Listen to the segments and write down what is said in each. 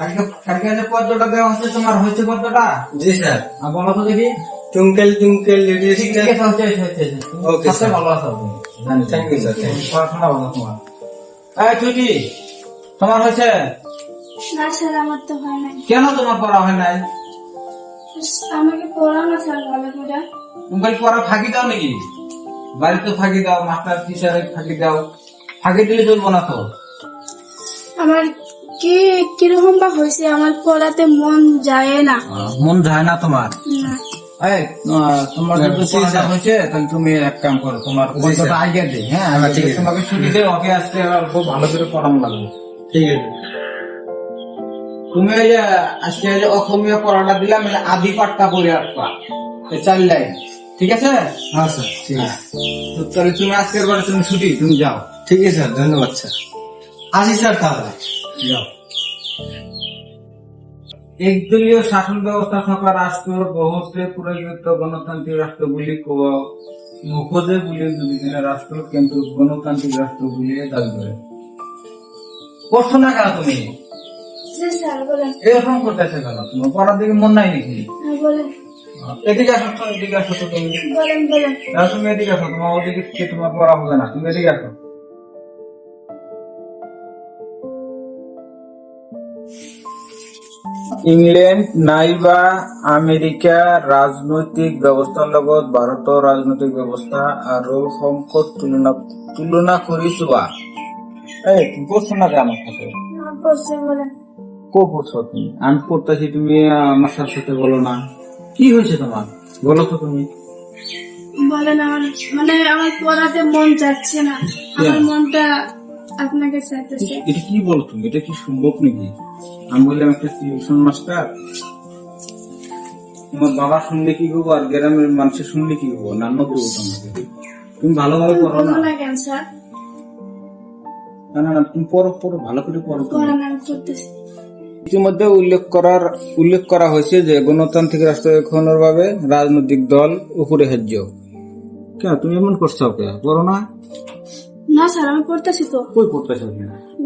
পদ্মটা দেওয়া হচ্ছে তোমার পদ্মটা? জি স্যার। আর বলো তো দেখি। টুঙ্কেল টুঙ্কেল লিটল স্টার হচ্ছে হচ্ছে হচ্ছে Okay, ভালো আছো থ্যাংক ইউ স্যার থ্যাংক পড়াশোনা ভালো তোমার। এই ছুটি তোমার হয়েছে? না স্যার আমার তো হয় নাই। কেন তোমার পড়া হয় নাই? আমাকে পড়াও না স্যার ভালো করে। মোবাইল পড়া ফাঁকি দাও নাকি? বাড়িতে ফাঁকি দাও মাস্টার টিচারে ফাঁকি দাও। ফাঁকি দিলে চলবো না তো। আমার কি কীরকম বা হয়েছে? আমার পড়াতে মন যায় না। মন যায় না তোমার? এই, তোমার যদি পড়াটা হয়েছে তাহলে তুমি এক কাম করো তোমার জি, আগে দে হ্যাঁ? হ্যাঁ, ঠিক আছে। তোমাকে ছুটি দে ওকে আজকে আবার খুব ভালো করে পড়ানো লাগবে। ঠিক আছে। তুমি ওই যে আজকে যে অসমীয়া পড়াটা দিলাম মানে আদি পাঠটা পড়ে আসবা চার লাইন। ঠিক আছে? হ্যাঁ স্যার ঠিক আছে। তো তাহলে তুমি আজকের বারে তুমি ছুটি তুমি যাও। ঠিক আছে স্যার ধন্যবাদ স্যার। আসি স্যার তাহলে। একদলীয় শাসন ব্যবস্থা থাকা রাষ্ট্র বহুত্বে পুরস্কৃত গণতান্ত্রিক রাষ্ট্রগুলি ক- মুখোজে বলে রাষ্ট্র কিন্তু গণতান্ত্রিক রাষ্ট্র বলিয়ে দাবি করছ না কেন তুমি। এরকম করতেছে কেন তোমার পড়ার দিকে মন নাই নাকি? এদিকে আসো তো এদিকে আসো তো তুমি। তুমি এদিকে আসো তোমার ওদিকে তোমার পড়া হবে না। তুমি এদিকে আসো ইংল্যান্ড নাইবা আমেরিকা রাজনৈতিক ব্যবস্থার লগত ভারতৰ রাজনৈতিক ব্যবস্থা আৰু সংকট তুলনা তুলনা কৰি চোৱা। এই তুমি পড়ছো না রে আমার সাথে কো পড়ছো তুমি? আমি পড়তেছি তুমি আমার সাথে বলো না। কি হয়েছে তোমার বলো তো তুমি। বলেন আমার মানে আমার পড়াতে মন যাচ্ছে না। আমার মনটা আপনাকে চাইতেছে এটা কি বলো তুমি? এটা কি সম্ভব নাকি? আমি বললাম একটা টিউশন মাস্টার তোমার বাবা শুনলে কি করব আর গ্রামের মানুষের শুনলে কি করব নান্ন করব তোমাকে তুমি ভালোভাবে পড়ো না? না না না তুমি পড়ো পড়ো ভালো করে পড়ো ইতিমধ্যে উল্লেখ করার উল্লেখ করা হয়েছে যে গণতান্ত্রিক রাষ্ট্র এখনের ভাবে রাজনৈতিক দল অপরিহার্য কেন? তুমি এমন করছ কে? পড়ো না। না স্যার আমি পড়তেছি তো। কই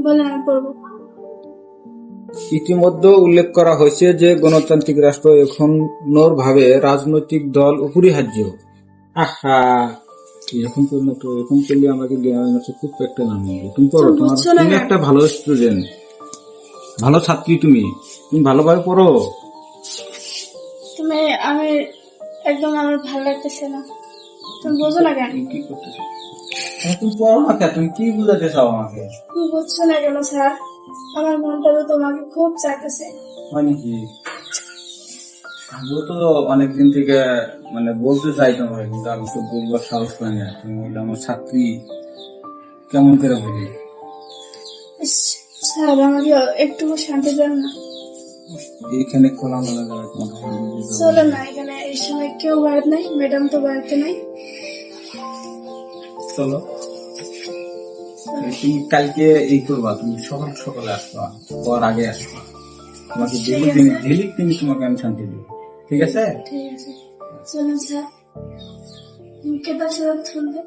বলেন আমি পড়ব। ইতিমধ্যে উল্লেখ করা হয়েছে যে গণতান্ত্রিক রাষ্ট্র এখনর ভাবে রাজনৈতিক দল অপরিহার্য। আহা এরকম করলে তো এরকম করলে আমাকে খুব একটা নাম হবে তুমি পড়ো তোমার তুমি একটা ভালো স্টুডেন্ট ভালো ছাত্রী তুমি। তুমি ভালোভাবে পড়ো। তুমি আমি একদম আমার ভালো লাগতেছে না। তুমি বোঝো না কেন? কি করতেছো? তুমি পড়ো না কেন? তুমি কি বুঝাতে চাও আমাকে? তুমি বুঝছ না কেন স্যার? আমার মনটা তো তোমাকে খুব চাইতেছে। হয় নাকি? আমিও তো অনেকদিন থেকে মানে বলতে চাই তোমাকে কিন্তু আমি তো বলবার সাহস পাই না। তুমি বললে আমার ছাত্রী। কেমন করে বলি স্যার আমাকে একটু শান্তি দেন না। এইখানে খোলা মেলা যাবে। চলো না এখানে এই সময় কেউ বাড়িতে নাই ম্যাডাম তো বাড়িতে নাই। চলো। তুমি কালকে এই করবা তুমি সকাল সকালে আসবা পর আগে আসবা। তোমাকে ডেলি। দিন ডেলি তুমি তোমাকে আমি শান্তি দিই ঠিক আছে? ঠিক আছে। চলুন স্যার কেদার পাশে শুনবে